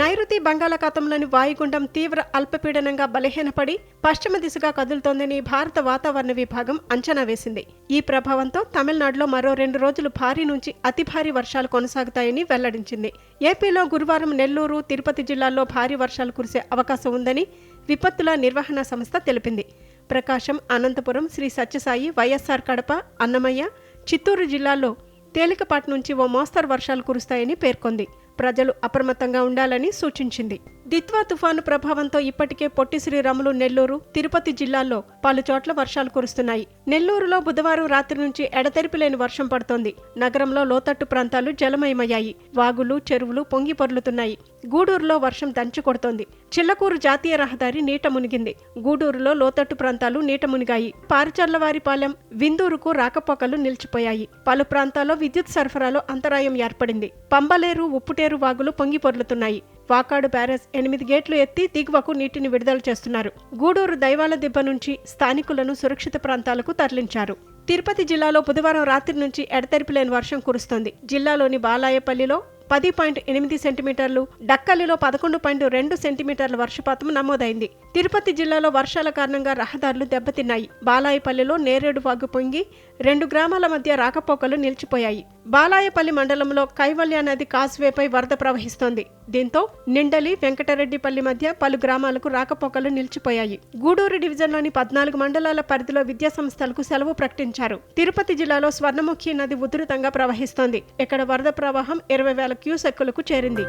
నైరుతి బంగాళాఖాతంలోని వాయుగుండం తీవ్ర అల్పపీడనంగా బలహీనపడి పశ్చిమ దిశగా కదులుతోందని భారత వాతావరణ విభాగం అంచనా వేసింది. ఈ ప్రభావంతో తమిళనాడులో మరో రెండు రోజులు భారీ నుంచి అతి భారీ వర్షాలు కొనసాగుతాయని వెల్లడించింది. ఏపీలో గురువారం నెల్లూరు తిరుపతి జిల్లాల్లో భారీ వర్షాలు కురిసే అవకాశం ఉందని విపత్తుల నిర్వహణ సంస్థ తెలిపింది. ప్రకాశం అనంతపురం శ్రీ సత్యసాయి వైఎస్ఆర్ కడప అన్నమయ్య చిత్తూరు జిల్లాల్లో తేలికపాటి నుంచి ఓ మోస్తరు వర్షాలు కురుస్తాయని పేర్కొంది. ప్రజలు అప్రమత్తంగా ఉండాలని సూచించింది. దిత్వా తుఫాను ప్రభావంతో ఇప్పటికే పొట్టి శ్రీరాములు నెల్లూరు తిరుపతి జిల్లాల్లో పలు చోట్ల వర్షాలు కురుస్తున్నాయి. నెల్లూరులో బుధవారం రాత్రి నుంచి ఎడతెరిపి లేని వర్షం పడుతోంది. నగరంలో లోతట్టు ప్రాంతాలు జలమయమయ్యాయి. వాగులు చెరువులు పొంగి పొర్లుతున్నాయి. గూడూరులో వర్షం దంచి కొడుతోంది. చిల్లకూరు జాతీయ రహదారి నీట మునిగింది. గూడూరులో లోతట్టు ప్రాంతాలు నీట మునిగాయి. పారిచర్లవారిపాలెం విందూరుకు రాకపోకలు నిలిచిపోయాయి. పలు ప్రాంతాల్లో విద్యుత్ సరఫరాలో అంతరాయం ఏర్పడింది. పంబలేరు ఉప్పుటేరు వాగులు పొంగి పొర్లుతున్నాయి. వాకాడు బ్యారేజ్ ఎనిమిది గేట్లు ఎత్తి దిగువకు నీటిని విడుదల చేస్తున్నారు. గూడూరు దైవాల దిబ్బ నుంచి స్థానికులను సురక్షిత ప్రాంతాలకు తరలించారు. తిరుపతి జిల్లాలో బుధవారం రాత్రి నుంచి ఎడతెరిపి లేని వర్షం కురుస్తోంది. జిల్లాలోని బాలాయపల్లిలో పది పాయింట్ ఎనిమిది సెంటీమీటర్లు డక్కలిలో పదకొండు పాయింట్ రెండు సెంటీమీటర్ల వర్షపాతం నమోదైంది. తిరుపతి జిల్లాలో వర్షాల కారణంగా రహదారులు దెబ్బతిన్నాయి. బాలాయపల్లిలో నేరేడు వాగు పొంగి రెండు గ్రామాల మధ్య రాకపోకలు నిలిచిపోయాయి. బాలాయపల్లి మండలంలో కైవల్య నది కాస్వేపై వరద ప్రవహిస్తోంది. దీంతో నిండలి వెంకటరెడ్డిపల్లి మధ్య పలు గ్రామాలకు రాకపోకలు నిలిచిపోయాయి. గూడూరు డివిజన్లోని పద్నాలుగు మండలాల పరిధిలో విద్యా సంస్థలకు సెలవు ప్రకటించారు. తిరుపతి జిల్లాలో స్వర్ణముఖి నది ఉధృతంగా ప్రవహిస్తోంది. ఇక్కడ వరద ప్రవాహం ఇరవై వేల క్యూసెక్కులకు చేరింది.